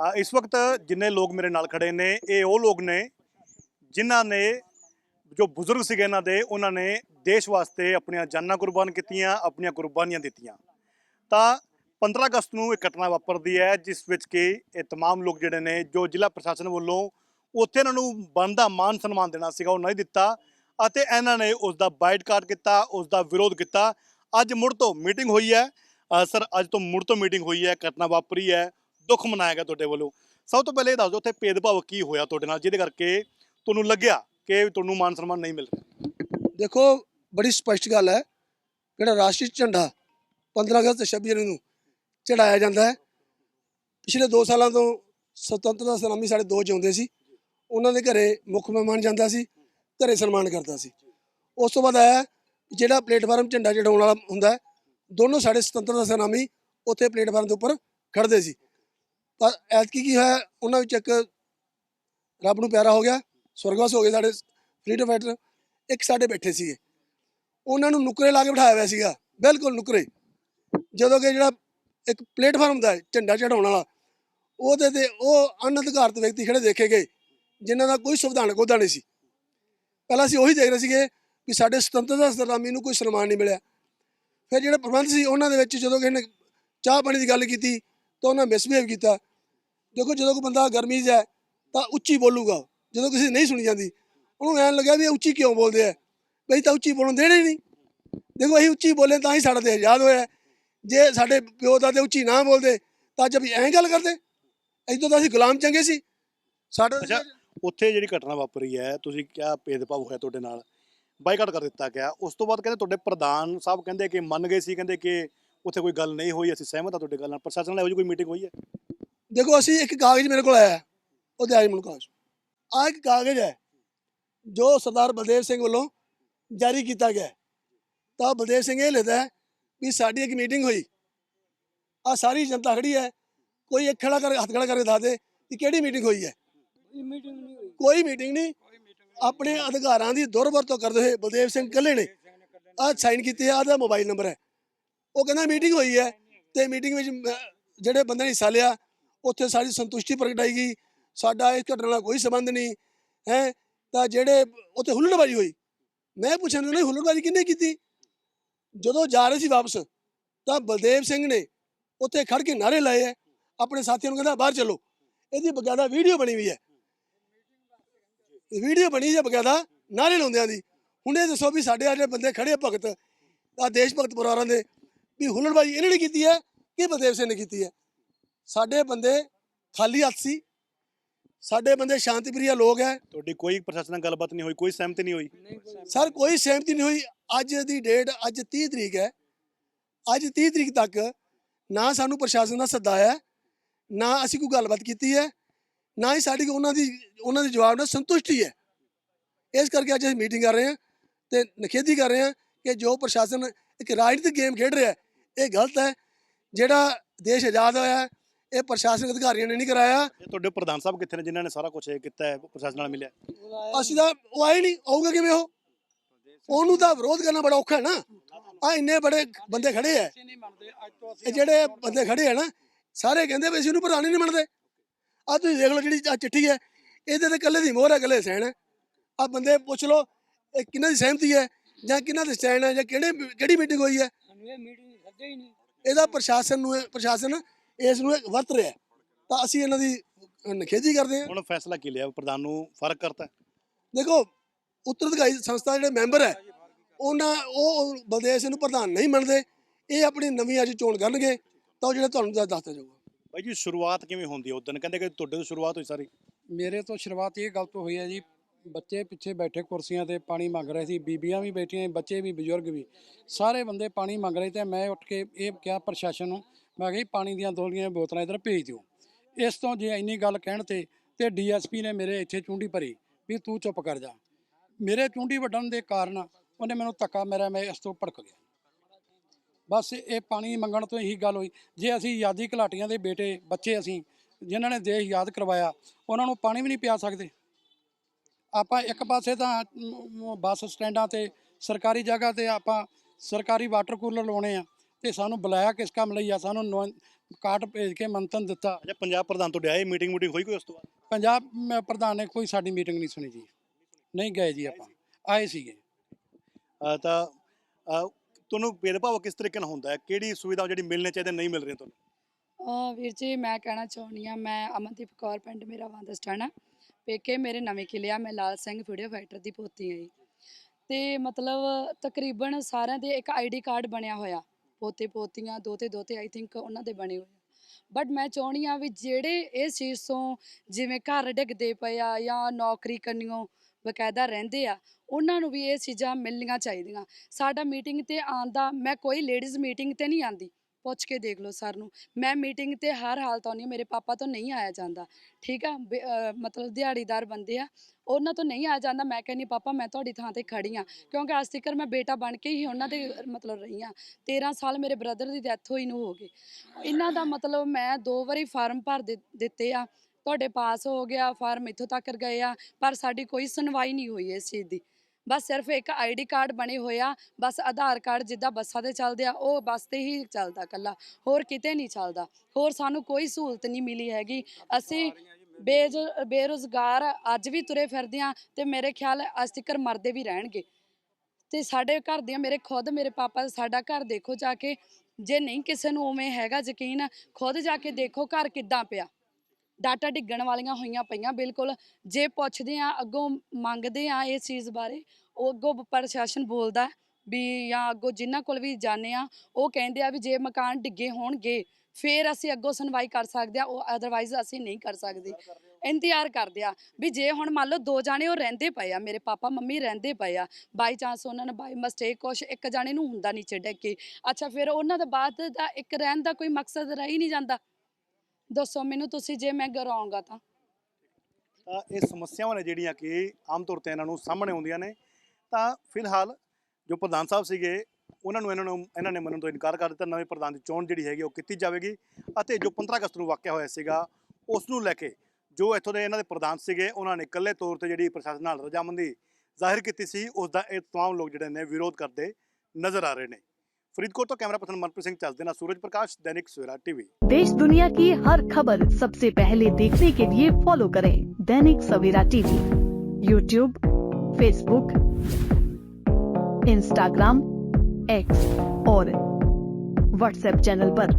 ਅ, ਇਸ ਵਕਤ ਜਿੰਨੇ ਲੋਕ ਮੇਰੇ ਨਾਲ ਖੜੇ ਨੇ ਇਹ ਉਹ ਲੋਕ ਨੇ ਜਿਨ੍ਹਾਂ ਨੇ ਜੋ ਬਜ਼ੁਰਗ ਸੀਗੇ ਇਹਨਾਂ ਦੇ ਉਹਨਾਂ ਨੇ ਦੇਸ਼ ਵਾਸਤੇ ਆਪਣੀਆਂ ਜਾਨਾਂ ਕੁਰਬਾਨ ਕੀਤੀਆਂ ਆਪਣੀਆਂ ਕੁਰਬਾਨੀਆਂ ਦਿੱਤੀਆਂ ਤਾਂ 15 ਅਗਸਤ ਨੂੰ ਇਹ ਘਟਨਾ ਵਾਪਰਦੀ ਹੈ ਜਿਸ ਵਿੱਚ ਕਿ ਇਹ तमाम ਲੋਕ ਜਿਹੜੇ ਨੇ ਜੋ ਜ਼ਿਲ੍ਹਾ ਪ੍ਰਸ਼ਾਸਨ ਵੱਲੋਂ ਉੱਥੇ ਇਹਨਾਂ ਨੂੰ ਬਣਦਾ ਮਾਨ ਸਨਮਾਨ ਦੇਣਾ ਸੀਗਾ ਉਹ ਨਹੀਂ ਦਿੱਤਾ ਅਤੇ ਇਹਨਾਂ ਨੇ ਉਸ ਦਾ ਬਾਈਟਕਾਟ ਕੀਤਾ ਉਸ ਦਾ ਵਿਰੋਧ ਕੀਤਾ ਅੱਜ ਮੁੜ ਤੋਂ ਮੀਟਿੰਗ ਹੋਈ ਹੈ ਅ, ਸਰ ਅੱਜ ਤੋਂ ਮੁੜ ਤੋਂ ਮੀਟਿੰਗ ਹੋਈ ਹੈ ਘਟਨਾ ਵਾਪਰੀ ਹੈ ਦੁੱਖ ਮਨਾਇਆ ਗਿਆ ਤੁਹਾਡੇ ਵੱਲੋਂ? ਸਭ ਤੋਂ ਪਹਿਲੇ ਇਹ ਦੱਸ ਦਿਓ, ਉੱਥੇ ਭੇਦਭਾਵ ਕੀ ਹੋਇਆ ਤੁਹਾਡੇ ਨਾਲ, ਜਿਹਦੇ ਕਰਕੇ ਤੁਹਾਨੂੰ ਲੱਗਿਆ ਕਿ ਤੁਹਾਨੂੰ ਮਾਨ ਸਨਮਾਨ ਨਹੀਂ ਮਿਲ ਰਿਹਾ? ਦੇਖੋ, ਬੜੀ ਸਪਸ਼ਟ ਗੱਲ ਹੈ, ਜਿਹੜਾ ਰਾਸ਼ਟਰੀ ਝੰਡਾ 15 ਅਗਸਤ ਤੇ 26 ਜਨਵਰੀ ਨੂੰ ਚੜਾਇਆ ਜਾਂਦਾ ਹੈ, ਪਿਛਲੇ 2 ਸਾਲਾਂ ਤੋਂ ਸੁਤੰਤਰਤਾ ਸੈਨਾਨੀ ਸਾਡੇ ਦੋ ਜਿਉਂਦੇ ਸੀ, ਉਹਨਾਂ ਦੇ ਘਰੇ ਮੁੱਖ ਮਹਿਮਾਨ ਜਾਂਦਾ ਸੀ, ਘਰੇ ਸਨਮਾਨ ਕਰਦਾ ਸੀ। ਉਸ ਤੋਂ ਬਾਅਦ ਆਇਆ ਜਿਹੜਾ ਪਲੇਟਫਾਰਮ ਝੰਡਾ ਚੜਾਉਣ ਵਾਲਾ ਹੁੰਦਾ ਦੋਨੋਂ ਸਾਡੇ ਸੁਤੰਤਰਤਾ ਸੈਨਾਨੀ ਉੱਥੇ ਪਲੇਟਫਾਰਮ ਦੇ ਉੱਪਰ ਖੜਦੇ ਸੀ। ਪਰ ਐਤਕੀ ਕੀ ਹੋਇਆ, ਉਹਨਾਂ ਵਿੱਚ ਇੱਕ ਰੱਬ ਨੂੰ ਪਿਆਰਾ ਹੋ ਗਿਆ, ਸਵਰਗਵਾਸ ਹੋ ਗਏ ਸਾਡੇ ਫਰੀडम ਫਾਈਟਰ ਇੱਕ ਸਾਡੇ ਬੈਠੇ ਸੀਗੇ। ਉਹਨਾਂ ਨੂੰ ਨੁਕਰੇ ਲਾ ਕੇ ਬਿਠਾਇਆ ਹੋਇਆ ਸੀਗਾ, ਬਿਲਕੁਲ ਨੁਕਰੇ। ਜਦੋਂ ਕਿ ਜਿਹੜਾ ਇੱਕ ਪਲੇਟਫਾਰਮ ਦਾ ਝੰਡਾ ਚੜਾਉਣ ਵਾਲਾ, ਉਹਦੇ ਤੇ ਉਹ ਅਨਅਧਿਕਾਰਤ ਵਿਅਕਤੀ ਖੜੇ ਦੇਖੇ ਗਏ, ਜਿਨ੍ਹਾਂ ਦਾ ਕੋਈ ਸੰਵਿਧਾਨਕ ਉਹਦਾ ਨਹੀਂ ਸੀ। ਪਹਿਲਾਂ ਅਸੀਂ ਉਹੀ ਦੇਖ ਰਹੇ ਸੀਗੇ ਵੀ ਸਾਡੇ ਸੁਤੰਤਰਤਾ ਸੰਗਰਾਮੀ ਨੂੰ ਕੋਈ ਸਨਮਾਨ ਨਹੀਂ ਮਿਲਿਆ। ਫਿਰ ਜਿਹੜੇ ਪ੍ਰਬੰਧ ਸੀ, ਉਹਨਾਂ ਦੇ ਵਿੱਚ ਜਦੋਂ ਕਿਸੇ ਨੇ ਚਾਹ ਪਾਣੀ ਦੀ ਗੱਲ ਕੀਤੀ, ਤਾਂ ਉਹਨਾਂ ਮਿਸਬਿਹੇਵ ਕੀਤਾ। ਦੇਖੋ ਜਦੋਂ ਕੋਈ ਬੰਦਾ ਗਰਮੀ 'ਚ ਹੈ ਤਾਂ ਉੱਚੀ ਬੋਲੂਗਾ, ਜਦੋਂ ਕਿਸੇ ਦੀ ਨਹੀਂ ਸੁਣੀ ਜਾਂਦੀ, ਉਹਨੂੰ ਐਂ ਲੱਗਿਆ ਵੀ ਇਹ ਉੱਚੀ ਕਿਉਂ ਬੋਲਦੇ ਆ? ਬਈ ਤਾਂ ਉੱਚੀ ਬੋਲਣ ਦੇਣੇ ਹੀ ਨਹੀਂ। ਦੇਖੋ ਅਸੀਂ ਉੱਚੀ ਬੋਲੇ ਤਾਂ ਹੀ ਸਾਡਾ ਦੇਸ਼ ਆਜ਼ਾਦ ਹੋਇਆ। ਜੇ ਸਾਡੇ ਪਿਓ ਦਾਦੇ ਉੱਚੀ ਨਾ ਬੋਲਦੇ, ਤਾਂ ਅੱਜ ਵੀ ਐਂ ਗੱਲ ਕਰਦੇ। ਇਦੋਂ ਤਾਂ ਅਸੀਂ ਗੁਲਾਮ ਚੰਗੇ ਸੀ। ਸਾਡਾ ਉੱਥੇ ਜਿਹੜੀ ਘਟਨਾ ਵਾਪਰੀ ਹੈ, ਤੁਸੀਂ ਕਿਹਾ ਭੇਦਭਾਵ ਹੋਇਆ ਤੁਹਾਡੇ ਨਾਲ, ਬਾਈਕਾਟ ਕਰ ਦਿੱਤਾ ਗਿਆ। ਉਸ ਤੋਂ ਬਾਅਦ ਕਹਿੰਦੇ ਤੁਹਾਡੇ ਪ੍ਰਧਾਨ ਸਾਹਿਬ ਕਹਿੰਦੇ ਕਿ ਮੰਨ ਗਏ ਸੀ, ਕਹਿੰਦੇ ਕਿ ਉੱਥੇ ਕੋਈ ਗੱਲ ਨਹੀਂ ਹੋਈ, ਅਸੀਂ ਸਹਿਮਤ ਹਾਂ ਤੁਹਾਡੇ ਗੱਲ ਨਾਲ। ਪ੍ਰਸ਼ਾਸਨ ਨਾਲ ਇਹੋ ਜਿਹੀ ਕੋਈ ਮੀਟਿੰਗ ਹੋਈ ਹੈ? ਦੇਖੋ ਅਸੀਂ ਇੱਕ ਕਾਗਜ਼ ਮੇਰੇ ਕੋਲ ਆਇਆ ਹੈ, ਉਹਦੇ ਆਈ ਮੁਲਕਾਸ਼ ਆ ਇੱਕ ਕਾਗਜ਼ ਹੈ ਜੋ ਸਰਦਾਰ ਬਲਦੇਵ ਸਿੰਘ ਵੱਲੋਂ ਜਾਰੀ ਕੀਤਾ ਗਿਆ। ਤਾਂ ਬਲਦੇਵ ਸਿੰਘ ਇਹ ਲਿਖਦਾ ਹੈ ਵੀ ਸਾਡੀ ਇੱਕ ਮੀਟਿੰਗ ਹੋਈ। ਆ ਸਾਰੀ ਜਨਤਾ ਖੜੀ ਹੈ ਕੋਈ ਇੱਕ ਖੜਾ ਕਰ ਹੱਥ ਖੜਾ ਕਰਕੇ ਦੱਸ ਦੇ ਕਿ ਕਿਹੜੀ ਮੀਟਿੰਗ ਹੋਈ ਹੈ। ਕੋਈ ਮੀਟਿੰਗ ਨਹੀਂ ਆਪਣੇ ਅਧਿਕਾਰਾਂ ਦੀ ਦੁਰਵਰਤੋਂ ਕਰਦੇ ਹੋਏ ਬਲਦੇਵ ਸਿੰਘ ਕੱਲੇ ਨੇ। ਆ ਸਾਈਨ ਕੀਤੇ ਆ ਦਾ ਮੋਬਾਈਲ ਨੰਬਰ ਹੈ। ਉਹ ਕਹਿੰਦਾ ਮੀਟਿੰਗ ਹੋਈ ਹੈ ਤੇ ਮੀਟਿੰਗ ਵਿੱਚ ਜਿਹੜੇ ਬੰਦੇ ਨੇ ਹਿੱਸਾ ਲਿਆ ਉੱਥੇ ਸਾਡੀ ਸੰਤੁਸ਼ਟੀ ਪ੍ਰਗਟਾਈ ਗਈ। ਸਾਡਾ ਇਸ ਘਟਨਾ ਨਾਲ ਕੋਈ ਸੰਬੰਧ ਨਹੀਂ, ਹੈ? ਤਾਂ ਜਿਹੜੇ ਉੱਥੇ ਹੁੱਲੜਬਾਜੀ ਹੋਈ, ਮੈਂ ਪੁੱਛਣ ਨਹੀਂ, ਹੁੱਲੜਬਾਜੀ ਕਿੰਨੇ ਕੀਤੀ? ਜਦੋਂ ਜਾ ਰਹੇ ਸੀ ਵਾਪਸ, ਤਾਂ ਬਲਦੇਵ ਸਿੰਘ ਨੇ ਉੱਥੇ ਖੜ ਕੇ ਨਾਰੇ ਲਾਏ ਹੈ। ਆਪਣੇ ਸਾਥੀਆਂ ਨੂੰ ਕਹਿੰਦਾ, ਬਾਹਰ ਚੱਲੋ। ਇਹਦੀ ਬਕਾਇਦਾ ਵੀਡੀਓ ਬਣੀ ਹੋਈ ਹੈ। ਵੀਡੀਓ ਬਣੀ ਹੈ ਬਕਾਇਦਾ ਨਾਰੇ ਲਾਉਂਦਿਆਂ ਦੀ। ਹੁਣ ਇਹ ਦੱਸੋ ਵੀ ਸਾਡੇ ਆ ਜਿਹੜੇ ਬੰਦੇ ਖੜੇ ਭਗਤ ਆ ਦੇਸ਼ ਭਗਤ ਪਰਿਵਾਰਾਂ ਦੇ, ਵੀ ਹੁੱਲੜਬਾਜੀ ਇਹਨਾਂ ਨੇ ਕੀਤੀ ਹੈ ਕਿ ਬਲਦੇਵ ਸਿੰਘ ਨੇ ਕੀਤੀ ਹੈ? ਸਾਡੇ ਬੰਦੇ ਖਾਲੀ ਹੱਥ ਸੀ। ਸਾਡੇ ਬੰਦੇ ਸ਼ਾਂਤੀਪ੍ਰਿਆ ਲੋਕ ਹੈ। ਤੁਹਾਡੀ ਕੋਈ ਪ੍ਰਸ਼ਾਸਨ ਨਾਲ ਗੱਲਬਾਤ ਨਹੀਂ ਹੋਈ ਕੋਈ ਸਹਿਮਤੀ ਨਹੀਂ ਹੋਈ? ਸਰ ਕੋਈ ਸਹਿਮਤੀ ਨਹੀਂ ਹੋਈ। ਅੱਜ ਦੀ ਡੇਟ ਅੱਜ 30 ਤਰੀਕ ਹੈ। ਅੱਜ 30 ਤਰੀਕ ਤੱਕ ਨਾ ਸਾਨੂੰ ਪ੍ਰਸ਼ਾਸਨ ਦਾ ਸੱਦਾ ਹੈ ਨਾ ਅਸੀਂ ਕੋਈ ਗੱਲਬਾਤ ਕੀਤੀ ਹੈ ਨਾ ਹੀ ਸਾਡੀ ਉਹਨਾਂ ਦੀ ਉਹਨਾਂ ਦੇ ਜਵਾਬ ਨਾਲ ਸੰਤੁਸ਼ਟੀ ਹੈ। ਇਸ ਕਰਕੇ ਅੱਜ ਅਸੀਂ ਮੀਟਿੰਗ ਕਰ ਰਹੇ ਹਾਂ ਤੇ ਨਿਖੇਧੀ ਕਰ ਰਹੇ ਹਾਂ ਕਿ ਜੋ ਪ੍ਰਸ਼ਾਸਨ ਇੱਕ ਰਾਜਨੀਤਿਕ ਗੇਮ ਖੇਡ ਰਿਹਾ ਹੈ, ਇਹ ਗਲਤ ਹੈ। ਜਿਹੜਾ ਦੇਸ਼ ਆਜ਼ਾਦ ਹੋਇਆ ਹੈ, ਇਹ ਪ੍ਰਸ਼ਾਸਨਿਕ ਅਧਿਕਾਰੀਆਂ ਨੇ ਨਹੀਂ ਕਰਾਇਆ। ਇਹ ਤੁਹਾਡੇ ਪ੍ਰਧਾਨ ਸਾਹਿਬ ਕਿੱਥੇ ਨੇ ਜਿਨ੍ਹਾਂ ਨੇ ਸਾਰਾ ਕੁਝ ਇਹ ਕੀਤਾ ਹੈ ਪ੍ਰਸ਼ਾਸਨ ਨਾਲ ਮਿਲਿਆ? ਅਸੀਂ ਤਾਂ ਉਹ ਆਏ ਨਹੀਂ ਆਊਗਾ ਕਿਵੇਂ ਉਹ? ਉਹਨੂੰ ਤਾਂ ਵਿਰੋਧ ਕਰਨਾ ਬੜਾ ਔਖਾ ਹੈ ਨਾ। ਆ ਇੰਨੇ ਬੜੇ ਬੰਦੇ ਖੜੇ ਆ। ਇਹ ਜਿਹੜੇ ਬੰਦੇ ਖੜੇ ਆ ਨਾ ਸਾਰੇ ਕਹਿੰਦੇ ਵੀ ਅਸੀਂ ਉਹਨੂੰ ਪ੍ਰਧਾਨ ਹੀ ਨਹੀਂ ਮੰਨਦੇ। ਆ ਤੁਸੀਂ ਦੇਖ ਲਓ ਜਿਹੜੀ ਚਿੱਠੀ ਹੈ ਇਹਦੇ ਤੇ ਕੱਲੇ ਦੀ ਮੋਹਰ ਹੈ ਕੱਲੇ ਸੈਣ ਹੈ। ਆ ਬੰਦੇ ਪੁੱਛ ਲਓ ਇਹ ਕਿਹਨਾਂ ਦੀ ਸਹਿਮਤੀ ਹੈ ਜਾਂ ਕਿਹਨਾਂ ਦੇ ਸੈਣ ਹੈ ਜਾਂ ਕਿਹੜੇ ਕਿਹੜੀ ਮੀਟਿੰਗ ਹੋਈ ਹੈ? ਇਹਦਾ ਪ੍ਰਸ਼ਾਸਨ ਨੂੰ ਪ੍ਰਸ਼ਾਸਨ ਇਸ ਨੂੰ ਵਰਤ ਰਿਹਾ। ਤਾਂ ਅਸੀਂ ਇਹਨਾਂ ਦੀ ਨਿਖੇਧੀ ਕਰਦੇ ਹਾਂ। ਹੁਣ ਫੈਸਲਾ ਕੀ ਲਿਆ? ਪ੍ਰਧਾਨ ਨੂੰ ਫ਼ਰਕ ਕਰਤਾ ਦੇਖੋ ਉੱਤਰਾਧਿਕਾਰੀ ਸੰਸਥਾ ਦੇ ਜਿਹੜੇ ਮੈਂਬਰ ਹੈ ਉਹਨਾਂ ਉਹ ਬਲਦੇਵ ਸਿੰਘ ਨੂੰ ਪ੍ਰਧਾਨ ਨਹੀਂ ਮੰਨਦੇ। ਇਹ ਆਪਣੀ ਨਵੀਂ ਅੱਜ ਚੋਣ ਕਰਨਗੇ ਤਾਂ ਉਹ ਜਿਹੜਾ ਤੁਹਾਨੂੰ ਦੱਸ ਦੱਸਦਾ ਜਾਊਗਾ। ਬਾਈ ਜੀ ਸ਼ੁਰੂਆਤ ਕਿਵੇਂ ਹੁੰਦੀ ਹੈ? ਉਦੋਂ ਕਹਿੰਦੇ ਕਿ ਤੁਹਾਡੇ ਤੋਂ ਸ਼ੁਰੂਆਤ ਹੋਈ ਸਾਰੀ। ਮੇਰੇ ਤੋਂ ਸ਼ੁਰੂਆਤ ਇਹ ਗੱਲ ਤੋਂ ਹੋਈ ਹੈ ਜੀ ਬੱਚੇ ਪਿੱਛੇ ਬੈਠੇ ਕੁਰਸੀਆਂ ਤੇ ਪਾਣੀ ਮੰਗ ਰਹੇ ਸੀ ਬੀਬੀਆਂ ਵੀ ਬੈਠੀਆਂ ਬੱਚੇ ਵੀ ਬਜ਼ੁਰਗ ਵੀ। ਸਾਰੇ ਬੰਦੇ ਪਾਣੀ ਮੰਗ ਰਹੇ ਤੇ ਮੈਂ ਉੱਠ ਕੇ ਇਹ ਕਿਹਾ ਪ੍ਰਸ਼ਾਸਨ ਨੂੰ ਮੈਂ ਕਿਹਾ ਪਾਣੀ ਦੀਆਂ ਦੋ ਬੋਤਲਾਂ ਇਧਰ ਭੇਜ ਦਿਓ। ਇਸ ਤੋਂ ਜੇ ਇੰਨੀ ਗੱਲ ਕਹਿਣ ਤੇ ਤੇ ਡੀਐਸਪੀ ਨੇ ਮੇਰੇ ਇੱਥੇ ਚੁੰਡੀ ਭਰੀ ਵੀ ਤੂੰ ਚੁੱਪ ਕਰ ਜਾ। ਮੇਰੇ ਚੁੰਡੀ ਵੱਢਣ ਦੇ ਕਾਰਨ ਉਹਨੇ ਮੈਨੂੰ ਧੱਕਾ ਮੇਰਾ ਮੈਂ ਇਸ ਤੋਂ ਭੜਕ ਗਿਆ। ਬਸ ਇਹ ਪਾਣੀ ਮੰਗਣ ਤੋਂ ਇਹੀ ਗੱਲ ਹੋਈ। ਜੇ ਅਸੀਂ ਯਾਦੀ ਘਲਾਟੀਆਂ ਦੇ ਬੇਟੇ, ਬੱਚੇ ਅਸੀਂ, ਜਿਨ੍ਹਾਂ ਨੇ ਦੇਸ਼ ਯਾਦ ਕਰਵਾਇਆ, ਉਹਨਾਂ ਨੂੰ ਪਾਣੀ ਵੀ ਨਹੀਂ ਪਿਆ ਸਕਦੇ। ਆਪਾਂ ਇੱਕ ਪਾਸੇ ਤਾਂ ਬੱਸ ਸਟੈਂਡਾਂ ਤੇ, ਸਰਕਾਰੀ ਜਗ੍ਹਾ ਤੇ ਆਪਾਂ ਸਰਕਾਰੀ ਵਾਟਰ ਕੂਲਰ ਲਾਉਣੇ ਆ। ਤੇ ਸਾਨੂੰ ਬੁਲਾਇਆ ਕਿਸ ਕੰਮ ਲਈ ਆ ਸਾਨੂੰ ਕਾਰਡ ਭੇਜ ਕੇ ਮੰਤਨ ਦਿੱਤਾ। ਅੱਛਾ ਪੰਜਾਬ ਪ੍ਰਧਾਨ ਤੁਹਾਡੇ ਆਏ ਮੀਟਿੰਗ ਮੀਟਿੰਗ ਹੋਈ ਕੋਈ ਉਸ ਤੋਂ ਬਾਅਦ? ਪੰਜਾਬ ਮ- ਪ੍ਰਧਾਨ ਨੇ ਕੋਈ ਸਾਡੀ ਮੀਟਿੰਗ ਨਹੀਂ ਸੁਣੀ ਜੀ। ਨਹੀਂ ਗਏ ਜੀ ਆਪਾਂ। ਆਏ ਸੀਗੇ। ਤਾਂ ਤੁਹਾਨੂੰ ਭੇਦਭਾਵ ਕਿਸ ਤਰੀਕੇ ਨਾਲ ਹੁੰਦਾ ਹੈ? ਕਿਹੜੀ ਸੁਵਿਧਾ ਜਿਹੜੀ ਮਿਲਣੀ ਚਾਹੀਦੀ ਨਹੀਂ ਮਿਲ ਰਹੀ ਤੁਹਾਨੂੰ? ਅਹ ਵੀਰ ਜੀ ਮੈਂ ਕਹਿਣਾ ਚਾਹੁੰਦੀ ਆ ਮੈਂ ਅਮਨਦੀਪ ਕੌਰ ਪਿੰਡ ਮੇਰਾ ਵਾਂਦਸਟਾਣਾ ਪੇਕੇ ਮੇਰੇ ਨਵੇਂ ਕਿਲੇ ਆ ਮੈਂ ਲਾਲ ਸਿੰਘ ਵੀਡੀਓ ਫਾਈਟਰ ਦੀ ਪੋਤੀ ਆ ਜੀ। ਤੇ ਮਤਲਬ ਤਕਰੀਬਨ ਸਾਰਿਆਂ ਦੇ ਇੱਕ ਆਈਡੀ ਕਾਰਡ ਬਣਿਆ ਹੋਇਆ। ਪੋਤੇ ਪੋਤੀਆਂ, ਦੋਤੇ ਦੋਤੇ ਆਈ ਥਿੰਕ ਉਹਨਾਂ ਦੇ ਬਣੇ ਹੋਏ ਬਟ ਮੈਂ ਚਾਹੁੰਦੀ ਆ ਵੀ ਜਿਹੜੇ ਇਸ ਚੀਜ਼ ਤੋਂ ਜਿਵੇਂ ਘਰ ਡਿੱਗਦੇ ਪਏ ਆ ਜਾਂ ਨੌਕਰੀ ਕਰਨੀਓ ਬਕਾਇਦਾ ਰਹਿੰਦੇ ਆ, ਉਹਨਾਂ ਨੂੰ ਵੀ ਇਹ ਚੀਜ਼ਾਂ ਮਿਲਣੀਆਂ ਚਾਹੀਦੀਆਂ। ਸਾਡਾ ਮੀਟਿੰਗ ਤੇ ਆਉਣ ਮੈਂ ਕੋਈ ਲੇਡੀਜ਼ ਮੀਟਿੰਗ ਤੇ ਨਹੀਂ ਆਂਦੀ ਪੁੱਛ ਕੇ ਦੇਖ ਲਓ ਸਰ ਨੂੰ। ਮੈਂ ਮੀਟਿੰਗ ਤੇ ਹਰ ਹਾਲਤ ਆਉਂਦੀ ਹਾਂ, ਮੇਰੇ ਪਾਪਾ ਤੋਂ ਨਹੀਂ ਆਇਆ ਜਾਂਦਾ। ਠੀਕ ਆ? ਬੇ- ਅਹ ਮਤਲਬ ਦਿਹਾੜੀਦਾਰ ਬੰਦੇ ਆ, ਉਹਨਾਂ ਤੋਂ ਨਹੀਂ ਆਇਆ ਜਾਂਦਾ। ਮੈਂ ਕਹਿੰਦੀ, ਪਾਪਾ, ਮੈਂ ਤੁਹਾਡੀ ਥਾਂ ਤੇ ਖੜੀ ਆ ਕਿਉਂਕਿ ਅੱਜ ਤੱਕ ਮੈਂ ਬੇਟਾ ਬਣ ਕੇ ਹੀ ਉਹਨਾਂ ਦੇ ਮਤਲਬ ਰਹੀ ਆ 13 ਸਾਲ ਮੇਰੇ ਬ੍ਰਦਰ ਦੀ ਡੈਥ ਹੋਈ ਨੂੰ ਹੋ ਗਏ। ਇਹਨਾਂ ਦਾ ਮਤਲਬ ਮੈਂ ਦੋ ਵਾਰੀ ਫਾਰਮ ਭਰ ਦਿੱ- ਦਿੱਤੇ ਆ। ਤੁਹਾਡੇ ਪਾਸ ਹੋ ਗਿਆ ਫਾਰਮ ਇੱਥੋਂ ਤੱਕ ਗਏ ਆ। ਪਰ ਸਾਡੀ ਕੋਈ ਸੁਣਵਾਈ ਨਹੀਂ ਹੋਈ ਇਸ ਚੀਜ਼ ਦੀ। ਬਸ ਸਿਰਫ ਇੱਕ ਆਈਡੀ ਕਾਰਡ ਬਣੇ ਹੋਏ ਆ, ਬਸ ਆਧਾਰ ਕਾਰਡ ਜਿੱਦਾਂ ਬੱਸਾਂ ਤੇ ਚੱਲਦੇ ਆ, ਉਹ ਬੱਸ ਤੇ ਹੀ ਚੱਲਦਾ ਕੱਲਾ ਹੋਰ ਕਿਤੇ ਨਹੀਂ ਚੱਲਦਾ, ਹੋਰ ਸਾਨੂੰ ਕੋਈ ਸਹੂਲਤ ਨਹੀਂ ਮਿਲੀ ਹੈਗੀ, ਅਸੀਂ ਬੇਜ, ਬੇਰੁਜ਼ਗਾਰ ਅੱਜ ਵੀ ਤੁਰੇ ਫਿਰਦੇ ਆ ਤੇ ਮੇਰੇ ਖਿਆਲ ਅੱਜ ਤੱਕ ਮਰਦੇ ਵੀ ਰਹਿਣਗੇ। ਤੇ ਸਾਡੇ ਘਰ ਦੀਆਂ, ਮੇਰੇ ਖੁਦ, ਮੇਰੇ ਪਾਪਾ ਸਾਡਾ ਘਰ ਦੇਖੋ ਜਾ ਕੇ, ਜੇ ਨਹੀਂ ਕਿਸੇ ਨੂੰ ਉਵੇਂ ਹੈਗਾ ਯਕੀਨ, ਖੁਦ ਜਾ ਕੇ ਦੇਖੋ ਘਰ ਕਿੱਦਾਂ ਪਿਆ। ਡਾਟਾ ਡਿੱਗਣ ਵਾਲੀਆਂ ਹੋਈਆਂ ਪਈਆਂ। ਬਿਲਕੁਲ ਜੇ ਪੁੱਛਦੇ ਆ ਅੱਗੋਂ ਮੰਗਦੇ ਆ ਇਸ ਚੀਜ਼ ਬਾਰੇ, ਉਹ ਅੱਗੋਂ ਪ੍ਰਸ਼ਾਸਨ ਬੋਲਦਾ ਵੀ ਜਾਂ ਅੱਗੋਂ ਜਿਨ੍ਹਾਂ ਕੋਲ ਵੀ ਜਾਂਦੇ ਆ ਉਹ ਕਹਿੰਦੇ ਆ ਵੀ ਜੇ ਮਕਾਨ ਡਿੱਗੇ ਹੋਣਗੇ, ਫੇਰ ਅਸੀਂ ਅੱਗੋਂ ਸੁਣਵਾਈ ਕਰ ਸਕਦੇ ਆ ਉਹ ਅਦਰਵਾਈਜ਼ ਅਸੀਂ ਨਹੀਂ ਕਰ ਸਕਦੇ। ਇੰਤਜ਼ਾਰ ਕਰਦੇ ਆ ਵੀ ਜੇ ਹੁਣ ਮੰਨ ਲਓ ਦੋ ਜਾਣੇ ਉਹ ਰਹਿੰਦੇ ਪਏ ਆ, ਮੇਰੇ ਪਾਪਾ ਮੰਮੀ ਰਹਿੰਦੇ ਪਏ ਆ ਬਾਈ ਚਾਂਸ ਉਹਨਾਂ ਨੇ ਬਾਈ ਮਿਸਟੇਕ ਕੁਛ ਇੱਕ ਜਾਣੇ ਨੂੰ ਹੁੰਦਾ ਨੀਚੇ ਡਿੱਗ ਕੇ, ਅੱਛਾ ਫਿਰ ਉਹਨਾਂ ਦਾ ਬਾਅਦ ਦਾ ਇੱਕ ਰਹਿਣ ਦਾ ਕੋਈ ਮਕਸਦ ਰਹਿ ਹੀ ਨਹੀਂ ਜਾਂਦਾ। ਦੱਸੋ ਮੈਨੂੰ ਤੁਸੀਂ ਜੇ ਮੈਂ ਗਰਾਉਂਗਾ ਤਾਂ। ਤਾਂ ਇਹ ਸਮੱਸਿਆਵਾਂ ਨੇ ਜਿਹੜੀਆਂ ਕਿ ਆਮ ਤੌਰ ਤੇ ਇਹਨਾਂ ਨੂੰ ਸਾਹਮਣੇ ਆਉਂਦੀਆਂ ਨੇ। ਤਾਂ ਫਿਲਹਾਲ ਜੋ ਪ੍ਰਧਾਨ ਸਾਹਿਬ ਸੀਗੇ, ਉਹਨਾਂ ਨੂੰ ਇਹਨਾਂ ਨੂੰ, ਇਹਨਾਂ ਨੇ ਮੰਨਣ ਤੋਂ ਇਨਕਾਰ ਕਰ ਦਿੱਤਾ, ਨਵੇਂ ਪ੍ਰਧਾਨ ਦੀ ਚੋਣ ਜਿਹੜੀ ਹੈਗੀ ਉਹ ਕੀਤੀ ਜਾਵੇਗੀ ਅਤੇ ਜੋ 15 ਅਗਸਤ ਨੂੰ ਵਾਕਿਆ ਹੋਇਆ ਸੀਗਾ, ਉਸ ਨੂੰ ਲੈ ਕੇ ਜੋ ਇੱਥੋਂ ਦੇ ਇਹਨਾਂ ਦੇ ਪ੍ਰਧਾਨ ਸੀਗੇ, ਉਹਨਾਂ ਨੇ ਇਕੱਲੇ ਤੌਰ ਤੇ ਜਿਹੜੀ ਪ੍ਰਸ਼ਾਸਨ ਨਾਲ ਰਜਾਮੰਦੀ ਜ਼ਾਹਿਰ ਕੀਤੀ ਸੀ, ਉਸ ਦਾ ਇਹ ਤਮਾਮ ਲੋਕ ਜਿਹੜੇ ਨੇ ਵਿਰੋਧ ਕਰਦੇ ਨਜ਼ਰ ਆ ਰਹੇ ਨੇ। फरीदकोट तो कैमरा पर्सन मनप्रीत सिंह चसदेना सूरज प्रकाश, दैनिक सवेरा टीवी। देश दुनिया की हर खबर सबसे पहले देखने के लिए फॉलो करें Dainik Savera TV. YouTube Facebook Instagram X और व्हाट्सएप चैनल आरोप